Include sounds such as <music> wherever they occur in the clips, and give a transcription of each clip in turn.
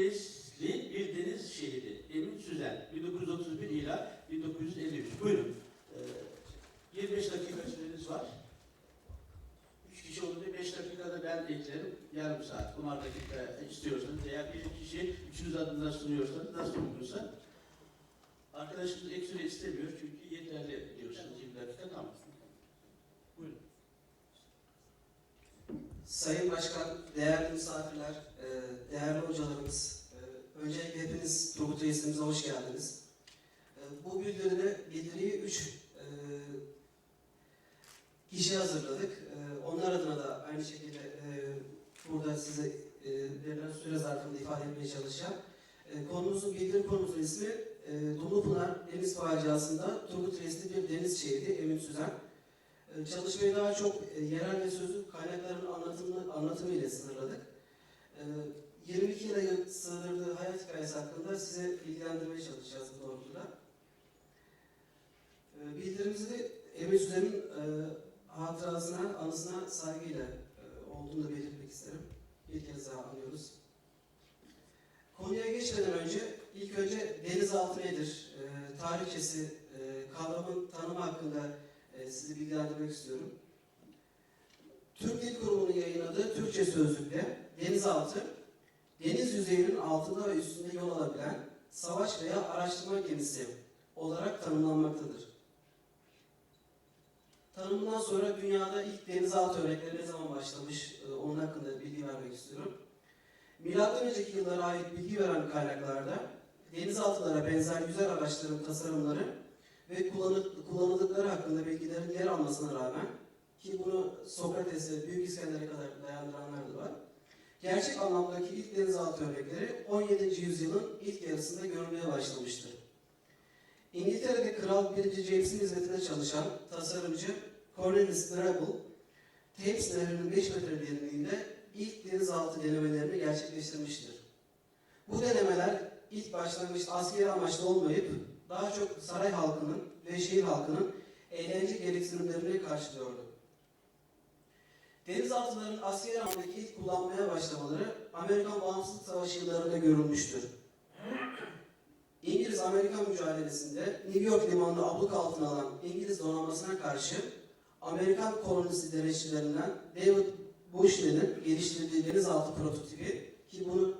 Denizli bir deniz şehri. Emin Süzen. 1931 ila 1953. Buyurun. Ee, 25 dakika süreniz var. 3 kişi olunca 5 dakikada ben eklerim. Yarım saat. 10 dakika istiyorsanız eğer bir kişi üçünüz adına sunuyorsanız nasıl uygunsa. Arkadaşımız ek süre istemiyor çünkü yeterli diyorsunuz 20 dakika tamam. Buyurun. Sayın Başkan, değerli misafirler, e, değerli hocalarımız, e, öncelikle hepiniz Turgut Reisimize hoş geldiniz. E, Bu bildiride, bildiriyi üç kişi hazırladık. Onlar adına da aynı şekilde burada size verilen süre zarfında ifade etmeye çalışacağım. Konumuzun, bildiri konumuzun ismi Dumlupınar Deniz Faciası'nda Turgut Reisli bir deniz şehidi Emin Süzen. Ee, Çalışmayı daha çok e, yerel ve sözlü kaynakların anlatımı, anlatımı ile sınırladık. Ee, 22 yıla sığdırdığı hayat hikayesi hakkında size bilgilendirmeye çalışacağız bu doğrultuda. Ee, Bildirimizde Emir Süzen'in e, hatırasına, anısına saygıyla e, olduğunu da belirtmek isterim. Bir kez daha anıyoruz. Konuya geçmeden önce ilk önce denizaltı nedir, tarihçesi, kavramın tanımı hakkında e, sizi bilgilendirmek istiyorum. Türk Dil Kurumu'nun yayınladığı Türkçe sözlükte denizaltı, deniz yüzeyinin altında ve üstünde yol alabilen savaş veya araştırma gemisi olarak tanımlanmaktadır. Tanımından sonra dünyada ilk denizaltı örnekleri ne zaman başlamış, e, onun hakkında bilgi vermek istiyorum. Milattan önceki yıllara ait bilgi veren kaynaklarda denizaltılara benzer yüzer araçların tasarımları ve kullanı- kullanıldıkları hakkında bilgilerin yer almasına rağmen ki bunu Sokrates'e, Büyük İskender'e kadar dayandıranlar da var. Gerçek anlamdaki ilk denizaltı örnekleri 17. yüzyılın ilk yarısında görülmeye başlamıştır. İngiltere'de Kral 1. James'in hizmetinde çalışan tasarımcı Cornelis Drabble, Thames Nehri'nin 5 metre derinliğinde ilk denizaltı denemelerini gerçekleştirmiştir. Bu denemeler ilk başlangıçta askeri amaçlı olmayıp daha çok saray halkının ve şehir halkının eğlence gereksinimlerini karşılıyordu. Denizaltıların askeri anlamdaki ilk kullanmaya başlamaları Amerikan Bağımsızlık Savaşı yıllarında görülmüştür. İngiliz-Amerikan mücadelesinde New York limanını abluk altına alan İngiliz donanmasına karşı Amerikan kolonisi denetçilerinden David Bushnell'in geliştirdiği denizaltı prototipi ki bunu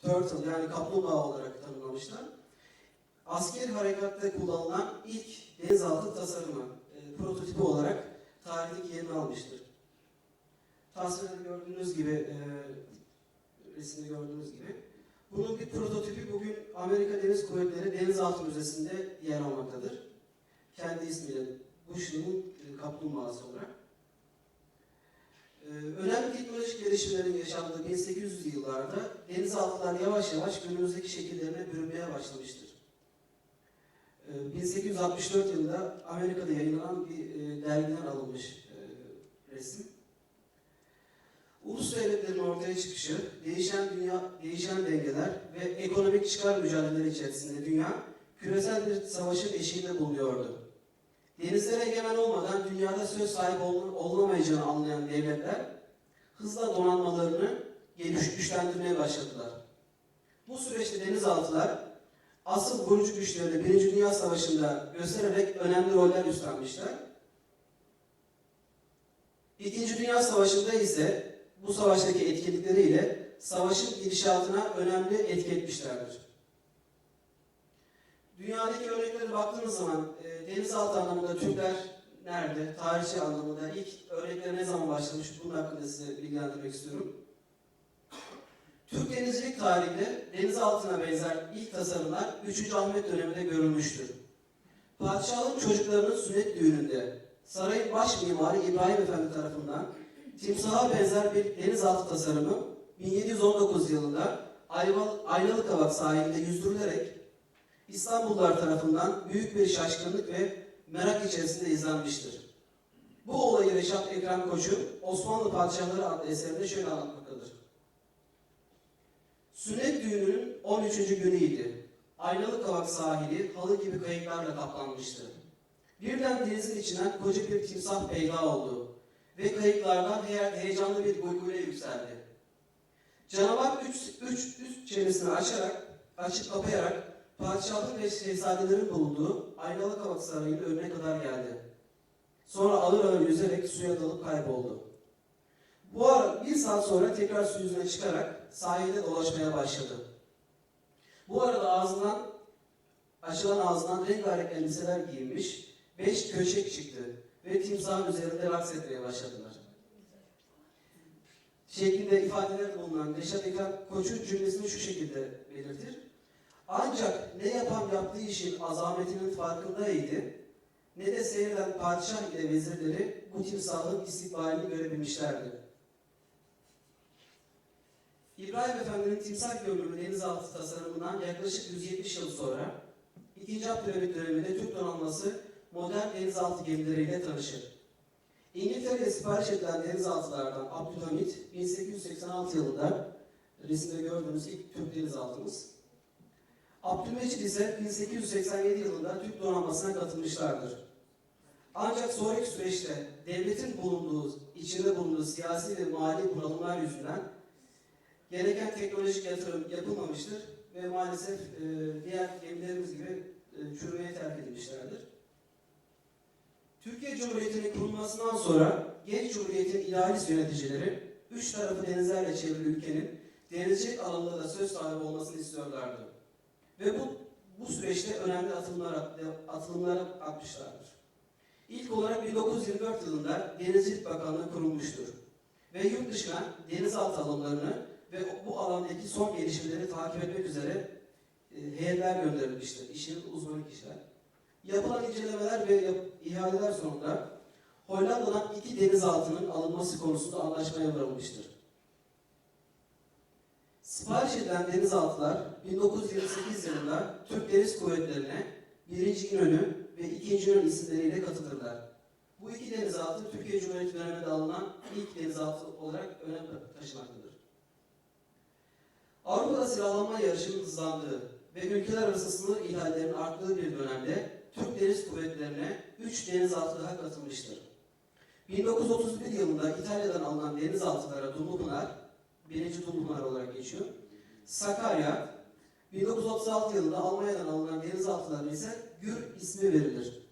Turtle yani kaplumbağa olarak tanımlamışlar askeri harekatta kullanılan ilk denizaltı tasarımı, e, prototipi olarak tarihteki yerini almıştır. Tasvirde gördüğünüz gibi, e, resimde gördüğünüz gibi. Bunun bir prototipi bugün Amerika Deniz Kuvvetleri Denizaltı Müzesi'nde yer almaktadır. Kendi ismiyle Bushnell'in e, kaplumbağası olarak. E, önemli teknolojik gelişmelerin yaşandığı 1800'lü yıllarda denizaltılar yavaş yavaş günümüzdeki şekillerine bürünmeye başlamıştır. Ee, 1864 yılında Amerika'da yayınlanan bir e, dergiden alınmış e, resim. Ulus devletlerin ortaya çıkışı, değişen dünya, değişen dengeler ve ekonomik çıkar mücadeleleri içerisinde dünya küresel bir savaşın eşiğinde bulunuyordu. Denizlere egemen olmadan dünyada söz sahibi olun- olunamayacağını anlayan devletler hızla donanmalarını güçlendirmeye başladılar. Bu süreçte denizaltılar asıl vurucu güçlerini Birinci Dünya Savaşı'nda göstererek önemli roller üstlenmişler. İkinci Dünya Savaşı'nda ise bu savaştaki etkinlikleriyle savaşın gidişatına önemli etki etmişlerdir. Dünyadaki örneklere baktığımız zaman e, denizaltı anlamında Türkler nerede, tarihçi anlamında ilk örnekler ne zaman başlamış bunun hakkında size bilgilendirmek istiyorum. Türk denizcilik tarihinde denizaltına benzer ilk tasarımlar 3. Ahmet döneminde görülmüştür. Padişahın çocuklarının sünnet düğününde sarayın baş mimarı İbrahim Efendi tarafından timsaha benzer bir denizaltı tasarımı 1719 yılında Ayvalı, Aynalıkavak sahilinde yüzdürülerek İstanbullular tarafından büyük bir şaşkınlık ve merak içerisinde izlenmiştir. Bu olayı Reşat Ekrem Koçu Osmanlı Padişahları adlı eserinde şöyle anlatmaktadır. Sünnet düğününün 13. günüydü. Aynalı kavak sahili halı gibi kayıklarla kaplanmıştı. Birden denizin içinden koca bir timsah peyda oldu ve kayıklardan he- heyecanlı bir guyguyla yükseldi. Canavar üç, üç üst çenesini açarak, açıp kapayarak padişahın ve şehzadelerin bulunduğu aynalı kavak sarayının önüne kadar geldi. Sonra ağır ağır yüzerek suya dalıp kayboldu. Bu ara bir saat sonra tekrar su yüzüne çıkarak sahilde dolaşmaya başladı. Bu arada ağzından açılan ağzından rengarenk elbiseler giyinmiş, beş köşek çıktı ve timsahın üzerinde raks etmeye başladılar. Şeklinde ifadeler bulunan Reşat Ekrem Koç'un cümlesini şu şekilde belirtir. Ancak ne yapan yaptığı işin azametinin farkındaydı, ne de seyreden padişah ile vezirleri bu timsahın istikbalini görebilmişlerdi. İbrahim Efendi'nin timsah görünümlü denizaltı tasarımından yaklaşık 170 yıl sonra 2. Abdülhamit döneminde Türk donanması modern denizaltı gemileriyle tanışır. İngiltere'ye sipariş edilen denizaltılardan Abdülhamit 1886 yılında resimde gördüğünüz ilk Türk denizaltımız. Abdülmecid ise 1887 yılında Türk donanmasına katılmışlardır. Ancak sonraki süreçte devletin bulunduğu, içinde bulunduğu siyasi ve mali bunalımlar yüzünden gereken teknolojik yatırım yapılmamıştır ve maalesef e, diğer gemilerimiz gibi e, çürümeye terk edilmişlerdir. Türkiye Cumhuriyeti'nin kurulmasından sonra genç cumhuriyetin idealist yöneticileri üç tarafı denizlerle çevrili ülkenin denizcilik alanında da söz sahibi olmasını istiyorlardı. Ve bu, bu süreçte önemli atılımlar, atılımlar atmışlardır. İlk olarak 1924 yılında Denizcilik Bakanlığı kurulmuştur. Ve yurt dışına denizaltı alımlarını ve bu alandaki son gelişmeleri takip etmek üzere e, heyetler gönderilmiştir. İşin uzmanı kişiler. Yapılan incelemeler ve ihaleler sonunda Hollanda'dan iki denizaltının alınması konusunda anlaşmaya varılmıştır. Sipariş edilen denizaltılar 1928 yılında Türk Deniz Kuvvetleri'ne 1. İnönü ve 2. İnönü isimleriyle katılırlar. Bu iki denizaltı Türkiye Cumhuriyeti döneminde alınan ilk denizaltı olarak önem taşımaktadır. Avrupa'da silahlanma yarışının hızlandığı ve ülkeler arası sınır ihlallerinin arttığı bir dönemde Türk Deniz Kuvvetleri'ne 3 denizaltı daha katılmıştır. 1931 yılında İtalya'dan alınan denizaltılara Dumlupınar, 1. Dumlupınar olarak geçiyor. Sakarya, 1936 yılında Almanya'dan alınan denizaltılarına ise Gür ismi verilir.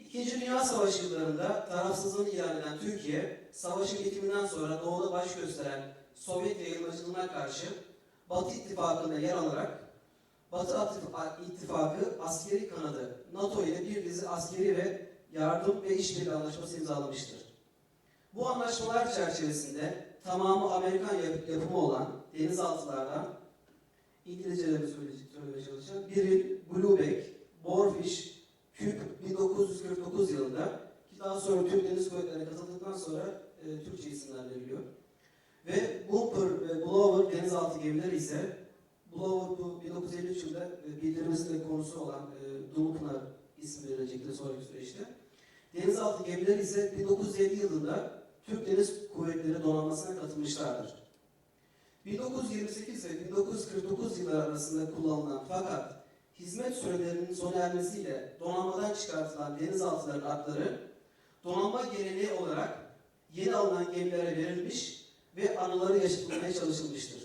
İkinci Dünya Savaşı yıllarında tarafsızlığını ilan eden Türkiye, savaşın bitiminden sonra doğuda baş gösteren Sovyet yayılmacılığına karşı Batı İttifakı'nda yer alarak Batı İttifakı askeri kanadı NATO ile bir dizi askeri ve yardım ve işbirliği anlaşması imzalamıştır. Bu anlaşmalar çerçevesinde tamamı Amerikan yap- yapımı olan denizaltılardan İngilizce'de söylemeye çalışacağım. Biri Blueback, Boarfish, Küp 1949 yılında ki daha sonra Türk Deniz Kuvvetleri'ne katıldıktan sonra e, Türkçe isimler veriliyor. Ve Bumper ve Blower denizaltı gemileri ise Blower bu 1953 yılında e, bildirimizin de konusu olan e, Dumlupınar ismi verilecektir sonraki süreçte. Denizaltı gemileri ise 1950 yılında Türk Deniz Kuvvetleri donanmasına katılmışlardır. 1928 ve 1949 yılları arasında kullanılan fakat hizmet sürelerinin sona ermesiyle donanmadan çıkartılan denizaltıların adları donanma geleneği olarak yeni alınan gemilere verilmiş ve anıları yaşatılmaya çalışılmıştır.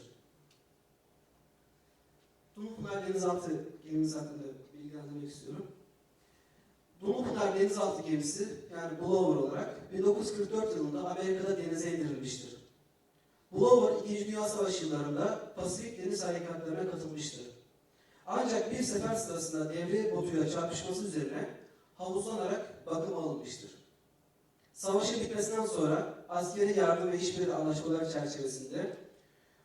Dumlupınar Denizaltı gemimiz hakkında bilgilendirmek istiyorum. Dumlupınar Denizaltı gemisi yani Blower olarak 1944 yılında Amerika'da denize indirilmiştir. Blower 2. Dünya Savaşı yıllarında Pasifik Deniz Harekatlarına katılmıştır. Ancak bir sefer sırasında devre botuyla çarpışması üzerine havuzlanarak bakım alınmıştır. Savaşın bitmesinden sonra askeri yardım ve işbirliği anlaşmaları çerçevesinde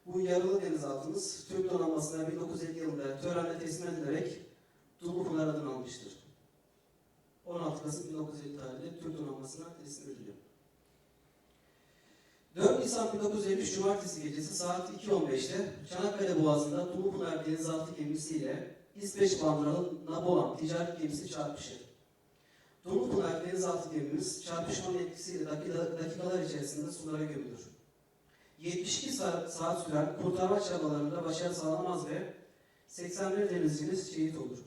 bu yaralı denizaltımız Türk donanmasına 1950 yılında törenle teslim edilerek Dumlupınar adını almıştır. 16 Kasım 1950 tarihinde Türk donanmasına teslim ediliyor. 4 Nisan 1953 Cumartesi gecesi saat 2.15'te Çanakkale Boğazı'nda Dumlupınar denizaltı gemisiyle İsveç bandıralı Nabolan ticaret gemisi çarpışır. Dumlupınar denizaltı gemimiz çarpışmanın etkisiyle dakika- dakikalar içerisinde sulara gömülür. 72 saat, süren kurtarma çabalarında başarı sağlanamaz ve 81 denizcimiz şehit olur.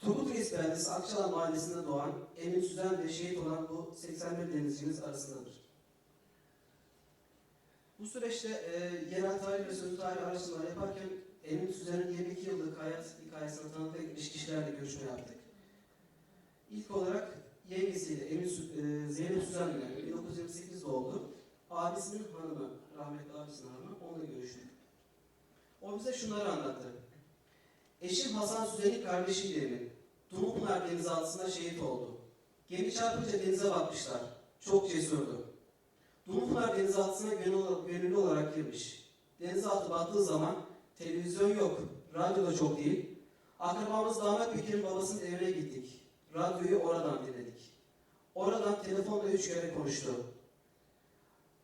Turgut Reis Beldesi Akçalan Mahallesi'nde doğan Emin Süzen ve şehit olan bu 81 denizcimiz arasındadır. Bu süreçte e, yerel tarih ve sözlü tarih araştırmaları yaparken Emin Süzer'in 22 yıllık hayat hikayesini tanık etmiş kişilerle görüşme yaptık. İlk olarak yengesiyle Emin e, Zeynep Süzen'le 1928 doğumlu. Abisinin hanımı, rahmetli abisinin hanımı, onunla görüştük. O bize şunları anlattı. Eşim Hasan Süzen'in kardeşiydi Emin. Dumlupınar denizaltısında şehit oldu. Gemi çarpınca denize batmışlar. Çok cesurdu. Dumlupınar denizaltısına gönüllü, olarak girmiş. Denizaltı battığı zaman televizyon yok, radyo da çok değil. Akrabamız Damat Bekir'in babasının evine gittik. Radyoyu oradan dinledik. Oradan telefonla üç kere konuştu.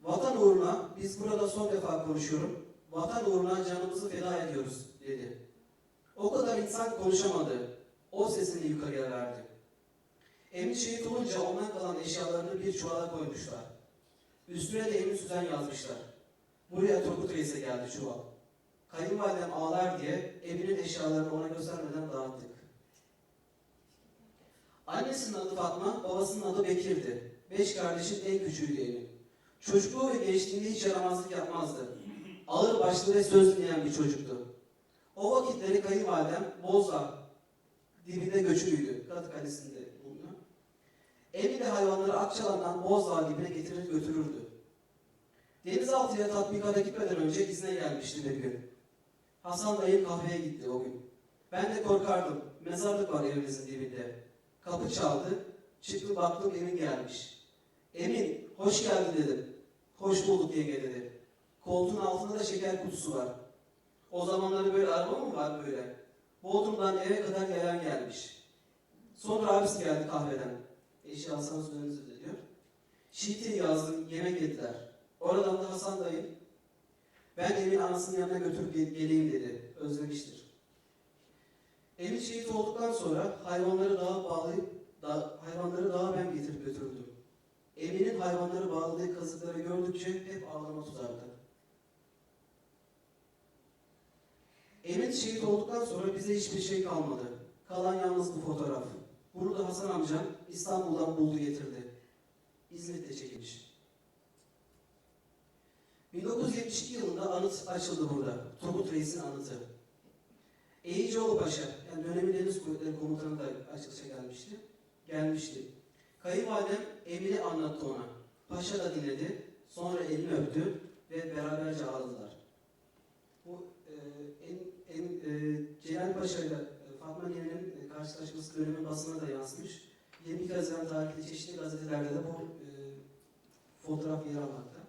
Vatan uğruna, biz burada son defa konuşuyorum, vatan uğruna canımızı feda ediyoruz dedi. O kadar insan konuşamadı. O sesini yukarıya verdi. Emin şehit olunca ondan kalan eşyalarını bir çuvala koymuşlar. Üstüne de Emin Süzen yazmışlar. Buraya Turgut Reis'e geldi çuval. Kayınvalidem ağlar diye Emin'in eşyalarını ona göstermeden dağıttık. Annesinin adı Fatma, babasının adı Bekir'di. Beş kardeşin en küçüğüydü Emin. Çocukluğu ve gençliğinde hiç yaramazlık yapmazdı. Ağır başlı ve söz dinleyen bir çocuktu. O vakitleri kayınvalidem Bozdağ dibinde göçülüydü. Katı Kalesi'nde bulunuyor. De hayvanları Akçalan'dan Bozdağ dibine getirir götürürdü. Denizaltıya tatbikata gitmeden önce izne gelmişti bir gün. Hasan dayım kahveye gitti o gün. Ben de korkardım. Mezarlık var evimizin dibinde. Kapı çaldı. Çıktım baktım Emin gelmiş. Emin hoş geldin dedim. Hoş bulduk yenge dedi. Koltuğun altında da şeker kutusu var. O zamanları böyle araba mı var böyle? Bodrum'dan eve kadar yayan gelmiş. Sonra abisi geldi kahveden. Eşi Hasan sözünüzü de diyor. Şiiti yazdım, yemek yediler. Oradan da Hasan dayım, ben Emin anasının yanına götürüp gel- geleyim dedi. Özlemiştir. Emin şehit olduktan sonra hayvanları dağa bağlayıp, da, hayvanları dağa ben getirip götürdüm. Emin'in hayvanları bağladığı kazıkları gördükçe hep ağlama tutardı. Emin şehit olduktan sonra bize hiçbir şey kalmadı. Kalan yalnız bu fotoğraf. Bunu da Hasan amcam İstanbul'dan buldu getirdi. İzmit'te çekilmiş. 1972 yılında anıt açıldı burada. Turgut Reis'in anıtı. Eğicioğlu Paşa, yani dönemin Deniz Kuvvetleri Komutanı da açılışa gelmişti. Gelmişti. Kayınvalidem Emin'i anlattı ona. Paşa da dinledi. Sonra elini öptü ve beraberce ağladılar. Bu e, en, en e, Celal Paşa ile e, Fatma Nine'nin e, karşılaşması dönemin basına da yansımış. 22 Haziran tarihli çeşitli gazetelerde de bu e, fotoğraf yer almakta.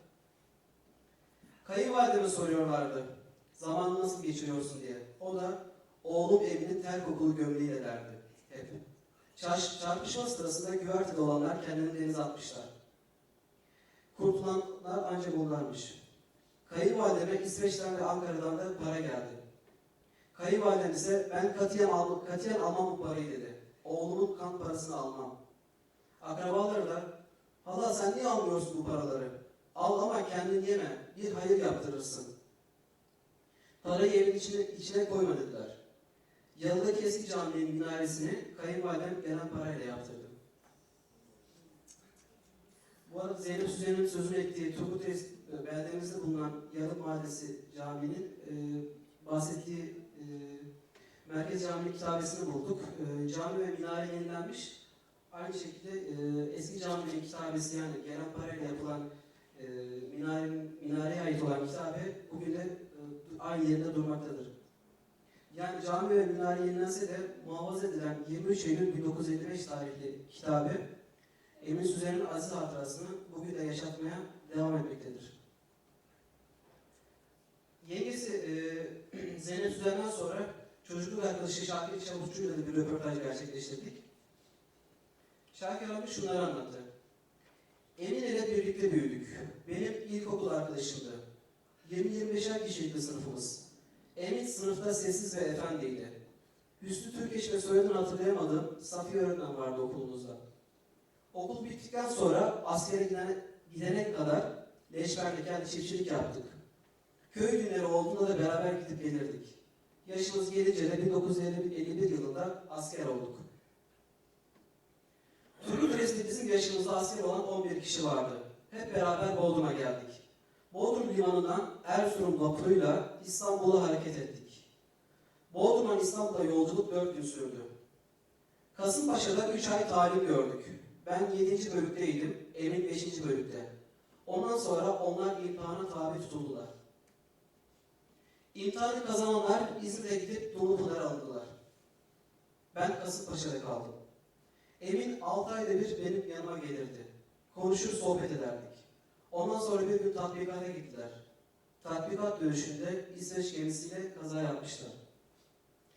Kayınvalideme soruyorlardı. Zaman nasıl geçiriyorsun diye. O da oğlum Emin'in ter kokulu gömleğiyle derdi. Hep. Çarş, çarpışma sırasında güvertede olanlar kendini denize atmışlar. Kurtulanlar ancak onlarmış. Kayınvalideme İsveç'ten ve Ankara'dan da para geldi. Kayınvalidem ise ben katiyen, al, katiyen almam bu parayı dedi. Oğlumun kan parasını almam. Akrabaları da hala sen niye almıyorsun bu paraları? Al ama kendin yeme. Bir hayır yaptırırsın. Parayı evin içine, içine koyma dediler. Yalıdaki eski caminin minaresini kayınvalidem gelen parayla yaptırdı. Bu arada Zeynep Süzen'in sözünü ettiği Turgut Reis e, beldemizde bulunan Yalı Mahallesi Camii'nin e, bahsettiği e, Merkez Camii kitabesini bulduk. E, cami ve minare yenilenmiş. Aynı şekilde e, eski caminin kitabesi yani gelen parayla yapılan e, minarenin, minareye ait olan kitabe bugün de e, aynı yerinde durmaktadır. Yani cami ve minare yenilense de muhafaza edilen 23 Eylül 1955 tarihli kitabe Emin Süzen'in aziz hatırasını bugün de yaşatmaya devam etmektedir. Yengesi e, <clears throat> Zeynep Süzen'den sonra çocukluk arkadaşı Şakir Çavuşçu'yla da bir röportaj gerçekleştirdik. Şakir abi şunları anlattı. Emin ile birlikte büyüdük. Benim ilkokul arkadaşımdı. 20-25'er kişiydi sınıfımız. Emin sınıfta sessiz ve efendiydi. Hüsnü Türkeş ve soyadını hatırlayamadığım Safiye öğretmen vardı okulumuzda. Okul bittikten sonra askere gidene, gidene kadar leşberlik yani çiftçilik yaptık. Köy günleri olduğunda da beraber gidip gelirdik. Yaşımız gelince de 1951 yılında asker olduk. Turgut Reis'te bizim yaşımızda asker olan 11 kişi vardı. Hep beraber Bodrum'a geldik. Bodrum limanından Erzurum vapuruyla İstanbul'a hareket ettik. Bodrum'dan İstanbul'a yolculuk 4 gün sürdü. Kasımpaşa'da 3 ay talim gördük. Ben 7. bölükteydim, Emin 5. bölükte. Ondan sonra onlar imtihana tabi tutuldular. İmtihanı kazananlar İzmir'e gidip Dumlupınar'a alındılar. Ben Kasımpaşa'da kaldım. Emin 6 ayda bir benim yanıma gelirdi. Konuşur sohbet ederdik. Ondan sonra bir gün tatbikata gittiler. Tatbikat dönüşünde İsveç gemisiyle kaza yapmışlar.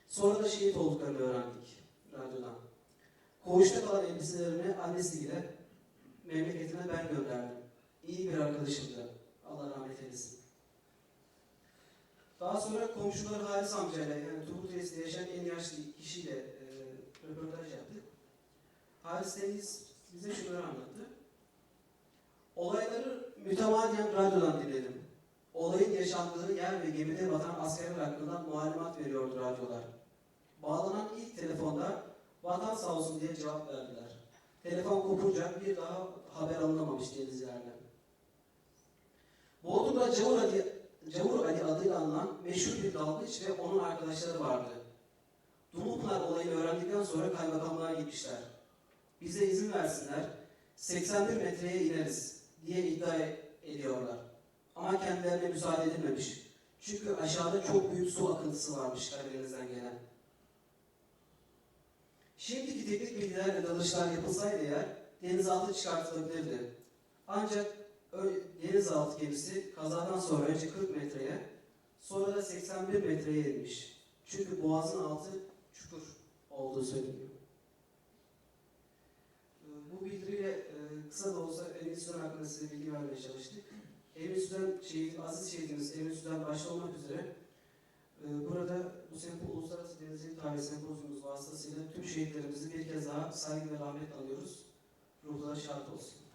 Sonra da şehit olduklarını öğrendik radyodan. Koğuşta kalan elbiselerini annesiyle memleketine ben gönderdim. İyi bir arkadaşımdı. Allah rahmet eylesin. Daha sonra komşuları Halis amcayla yani Turgut Reis'te yaşayan en yaşlı kişiyle e, röportaj yaptık. Halis Deniz bize şunları anlattı. Olayları mütemadiyen radyodan dinledim. Olayın yaşandığı yer ve gemide batan askerler hakkında malumat veriyordu radyolar. Bağlanan ilk telefonda vatan sağ olsun diye cevap verdiler. Telefon kopunca bir daha haber alınamamış denizlerden. Bodrum'da Cavur Ali, Cavur Ali adıyla anılan meşhur bir dalgıç ve onun arkadaşları vardı. Dumlupınar olayını öğrendikten sonra kaymakamlığa gitmişler. Bize izin versinler, 81 metreye ineriz diye iddia ediyorlar. Ama kendilerine müsaade edilmemiş. Çünkü aşağıda çok büyük su akıntısı varmış Karadeniz'den gelen. Şimdiki teknik bilgilerle dalışlar yapılsaydı eğer denizaltı çıkartılabilirdi. Ancak denizaltı gemisi kazadan sonra önce 40 metreye sonra da 81 metreye inmiş. Çünkü boğazın altı çukur olduğu söyleniyor. Ee, Bu bildiriyle e, kısa da olsa Emin Süden hakkında size bilgi vermeye çalıştık. Emin Süden şehit, aziz şehidimiz Emin Süden başta olmak üzere e, burada bu sempo, Uluslararası Denizcilik Tarihi Sempozyumumuz vasıtasıyla tüm şehitlerimizi bir kez daha saygı ve rahmet alıyoruz. Ruhları şart olsun.